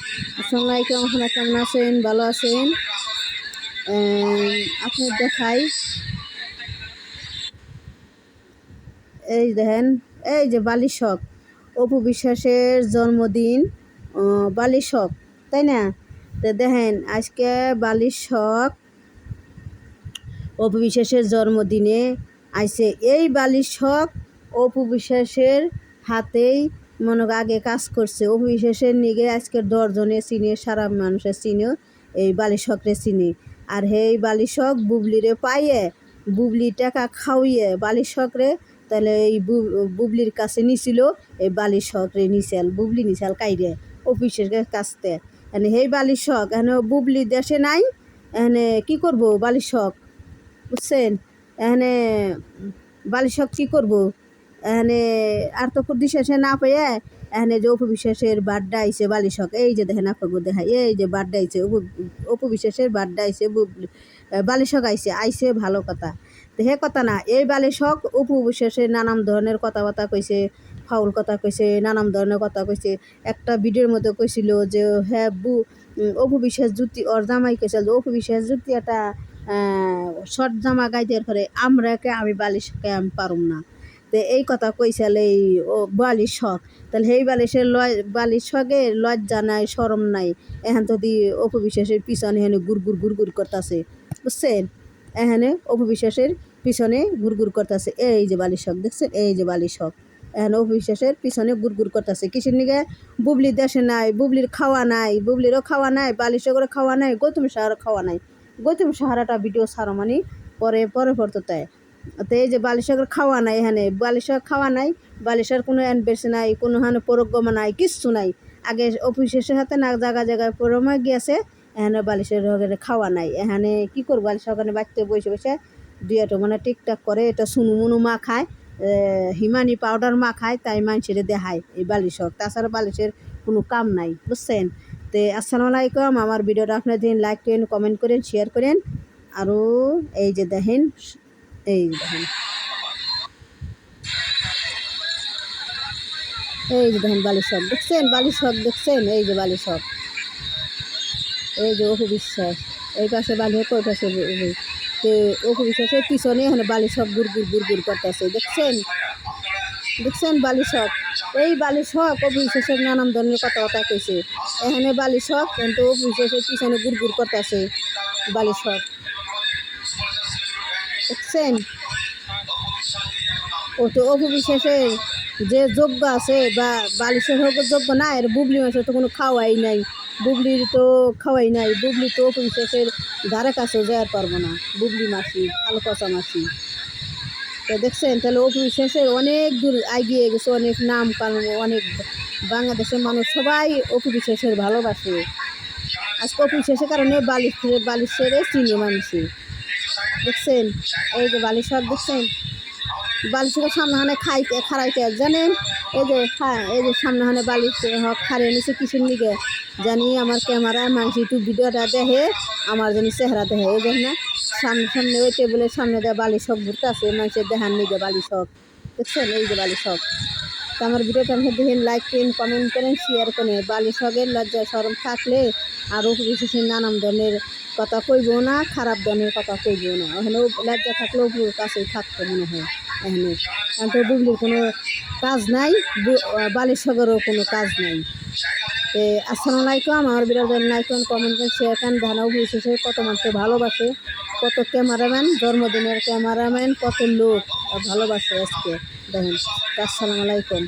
আসসালামু আলাইকুম আপনারা কেমন আছেন? ভালো আছেন? আপনি দেখাই। এই দেখেন, এই যে বালিশক অপু বিশ্বাসের জন্মদিন বালিশক তাই না? তো দেখেন, আজকে বালিশক অপু বিশ্বাসের জন্মদিনে আইসে এই বালিশক অপু বিশ্বাসের হাতেই মনে আগে কাজ করছে অপু বিশ্বাসের নিগে আজকের দশজনে চিনে সারা মানুষের চিনে, এই বালিশকরে চিনি। আর এই বালিশক বুবলিরে পাইয়ে, বুবলি টাকা খাওয়িয়ে বালিশকরে, তাহলে এই বুবলির কাছে নিছিল, এই বালিশকরে নিছিল, বুবলি নিছিল কাইরে, অফিসের কাছতে। এনে সেই বালিশক এখানে বুবলি দেশে নাই এখানে কি করব বালিশক, বুঝছেন? এখানে বালিশক কি করব? এখানে আর তো দিশে না পেয়ে এখানে যে অপু বিশ্বাসের বার্থডে আইছে বালিশক এই যে দেখেন আপনাকে দেখাই এই যে বার্থডে আইছে অপু অপু বিশ্বাসের বার্থডে আহ, বালিশক আইছে আইছে ভালো কথা। তো হে কথা না এই বালিশক অপু বিশ্বাসের নানান ধরনের কথাবার্তা কইছে ফাউল কথা কইছে নানান ধরনের কথা কইছে। একটা ভিডিওর মধ্যে কইছিল যে হ্যাঁ বু উম, অপু বিশ্বাস জুতি ওর জামাই কইছিল যে অপু বিশ্বাস জুতি একটা শর্ট জামা গাইতে করে আমরাকে আমি বালিশকে আমি পারুম না। তো এই কথা কইছিল এই, ও বালিশ শখ। তাহলে সেই বালিশের লয় বালিশ শখে লজ্জা নাই সরম নাই। এখান তো দি অপবিশ্বাসের পিছনে এখানে গুর গুর গুর গুর করতেছে, বুঝছেন? এখানে অপবিশ্বাসের পিছনে গুর গুর করতেছে, এই যে বালিশ শখ, দেখছেন? এই যে বালিশ শখ। এখানে অপবিশ্বাসের পিছনে গুর করতেছে। কিসের নিগে? বুবলি দেশে নাই, বুবলির খাওয়া নাই, বুবলিরও খাওয়া নাই বালিশও করে খাওয়া নাই, গৌতম সাহারও খাওয়া নাই। গৌতম সাহারাটা ভিডিও ছাড়ো মানে পরে পরে পড়তে তাই। তো এই যে বালিশের খাওয়া নাই এখানে বালিশের খাওয়া নাই বালিশের কোনো অ্যানবেস নাই, কোনো হানে পরগমা নাই, কিচ্ছু নাই। আগে অফিসের হাতে না জায়গা জায়গায় পরমা গিয়েছে, এখানে বালিশের ওখানে খাওয়া নাই। এখানে কি করব? বালিশ ওখানে বাড়তে বসে বসে দুই একটা মানে টিকটাক করে, এটা সুনু মুনু মা খায় হিমানি পাউডার মা খায়, তাই মানুষের দেখায় এই বালিশক তাছাড়া বালিশের কোনো কাম নাই, বুঝছেন? তো আসসালামু আলাইকুম, আমার ভিডিওটা আপনার দিন লাইক করেন কমেন্ট করেন শেয়ার করেন। আরও এই যে দেখেন এই দেখেন। এই যে দেখেন বালিশক দেখছেন? বালিশক দেখছেন? এই যে বালিশক এই যে অপু এই পাশে বালিশক ওই পাশে তো অপু পিছনে এখানে বালিশক গুড় গুড় গুড় গুড় করতেছে। দেখছেন? দেখছেন বালিশক এই বালিশক অপু বিশ্বাসের নানান ধরনের কথাবার্তা কইছে। এখানে বালিশক কিন্তু অপু পিছনে গুড় গুড় করতেছে বালিশক দেখছেন? ও তো অপু বিশ্বাসের যে যোগ্য আছে বা বালিশের হোক যোগ্য না, এর বুবলি মাসে তো কোনো খাওয়াই নাই। বুবলির তো খাওয়াই নাই। বুবলি তো অপু বিশ্বাসের ধারে কাছেও যাওয়ার পারব না। বুবলি মাসি আলো কষা মাসি তো দেখছেন, তাহলে অপু বিশ্বাসের অনেক দূর এগিয়ে গেছে, অনেক নাম কারণ অনেক বাংলাদেশের মানুষ সবাই অপু বিশ্বাসের ভালোবাসে। আজকে অপু বিশ্বাসের কারণে বালিশ বালিশের চিনি মানুষে দেখছেন? এই যে বালিশক দেখছেন? বালিশের সামনে হানে খাইতে খারাইতে জানেন? এই যে হ্যাঁ এই যে সামনে হানে বালিশ হক খারিয়ে নিছে কিসের নিগে? জানি আমার ক্যামেরা মানুষ ইউটিউব ভিডিওটা দেখে, আমার জানি চেহারা দেখে। এই জন্য সামনে সামনে ওই টেবিলের সামনে দেয় বালিশক ঘুরতে আছে মানুষের দেখার নিগে বালিশক দেখছেন? এই যে বালিশক তো আমার ভিডিওটা আপনি দেখেন লাইক করেন কমেন্ট করেন শেয়ার করেন। বালিশকের লজ্জা সরম থাকলে আরও বিশেষের নানান ধরনের কথা কইব না, খারাপ ধরনের কথা কইব না। ওখানে লজ্জা থাকলেও পুরো কাছেই থাকতো মনে হয় এখানে। কারণ তো বুবলির কোনো কাজ নাই, বু- বালিশকেরও কোনো কাজ নাই। আসসালামু আলাইকুম, আমার বিরোধী লাইক করেন কমেন্ট করেন শেয়ার করেন। ধানাও বিশেষে কত মানুষ ভালোবাসে, কত ক্যামেরাম্যান জন্মদিনের ক্যামেরাম্যান কত লোক ভালোবাসে আজকে। দেখেন আসসালামু আলাইকুম।